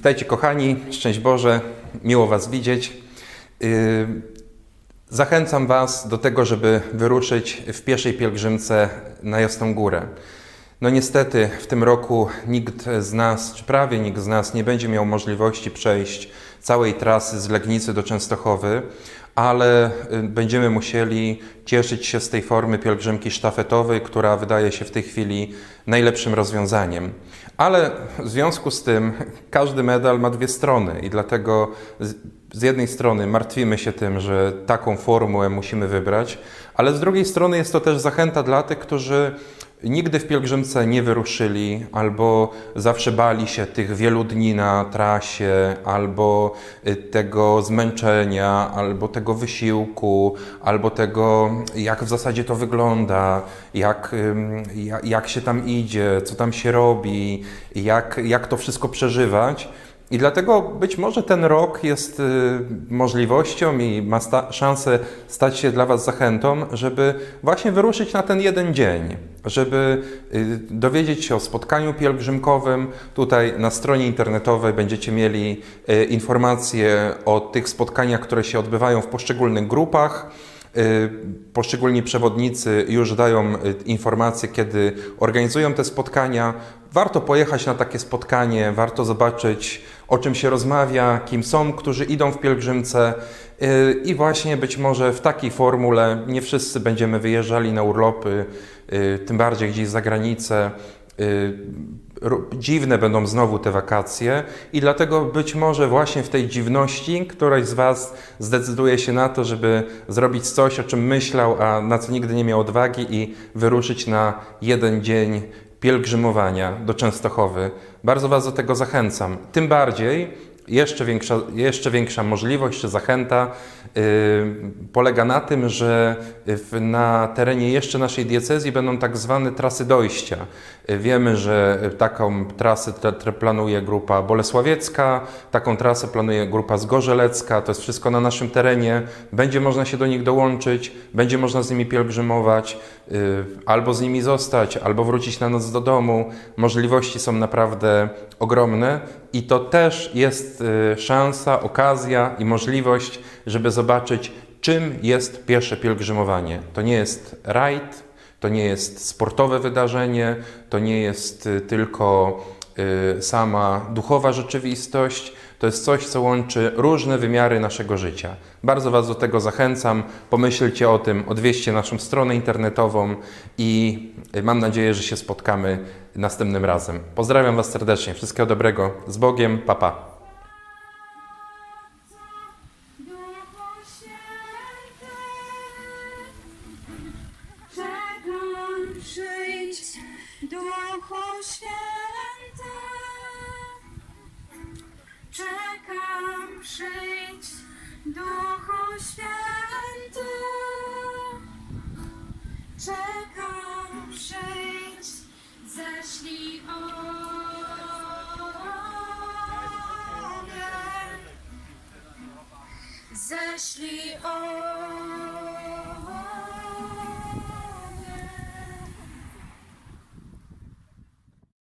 Witajcie kochani, szczęść Boże, miło Was widzieć. Yy, Zachęcam Was do tego, żeby wyruszyć w pieszej pielgrzymce na Jasną Górę. No niestety w tym roku nikt z nas, czy prawie nikt z nas nie będzie miał możliwości przejść całej trasy z Legnicy do Częstochowy, ale y, będziemy musieli cieszyć się z tej formy pielgrzymki sztafetowej, która wydaje się w tej chwili najlepszym rozwiązaniem. Ale w związku z tym każdy medal ma dwie strony i dlatego z, z jednej strony martwimy się tym, że taką formułę musimy wybrać, ale z drugiej strony jest to też zachęta dla tych, którzy nigdy w pielgrzymce nie wyruszyli, albo zawsze bali się tych wielu dni na trasie, albo y, tego zmęczenia, albo tego wysiłku, albo tego, jak w zasadzie to wygląda, jak, ym, ja- jak się tam idzie, co tam się robi, jak, jak to wszystko przeżywać. I dlatego być może ten rok jest y, możliwością i ma szansę stać się dla Was zachętą, żeby właśnie wyruszyć na ten jeden dzień, żeby y, dowiedzieć się o spotkaniu pielgrzymkowym. Tutaj na stronie internetowej będziecie mieli y, informacje o tych spotkaniach, które się odbywają w poszczególnych grupach. Poszczególni przewodnicy już dają informacje, kiedy organizują te spotkania. Warto pojechać na takie spotkanie, warto zobaczyć, o czym się rozmawia, kim są, którzy idą w pielgrzymce. y, I właśnie być może w takiej formule nie wszyscy będziemy wyjeżdżali na urlopy, y, tym bardziej gdzieś za granicę. Y, Dziwne będą znowu te wakacje, i dlatego być może właśnie w tej dziwności któraś z Was zdecyduje się na to, żeby zrobić coś, o czym myślał, a na co nigdy nie miał odwagi, i wyruszyć na jeden dzień pielgrzymowania do Częstochowy. Bardzo Was do tego zachęcam. Tym bardziej jeszcze większa, jeszcze większa możliwość czy zachęta yy, polega na tym, że w, na terenie jeszcze naszej diecezji będą tak zwane trasy dojścia. Wiemy, że taką trasę t- t- planuje grupa bolesławiecka, taką trasę planuje grupa zgorzelecka, to jest wszystko na naszym terenie. Będzie można się do nich dołączyć, będzie można z nimi pielgrzymować, yy, albo z nimi zostać, albo wrócić na noc do domu. Możliwości są naprawdę ogromne i to też jest y, szansa, okazja i możliwość, żeby zobaczyć, czym jest piesze pielgrzymowanie. To nie jest rajd, to nie jest sportowe wydarzenie, to nie jest y, tylko sama duchowa rzeczywistość. To jest coś, co łączy różne wymiary naszego życia. Bardzo Was do tego zachęcam. Pomyślcie o tym, odwieźcie naszą stronę internetową i y, mam nadzieję, że się spotkamy następnym razem. Pozdrawiam Was serdecznie. Wszystkiego dobrego. Z Bogiem. Papa. Pa.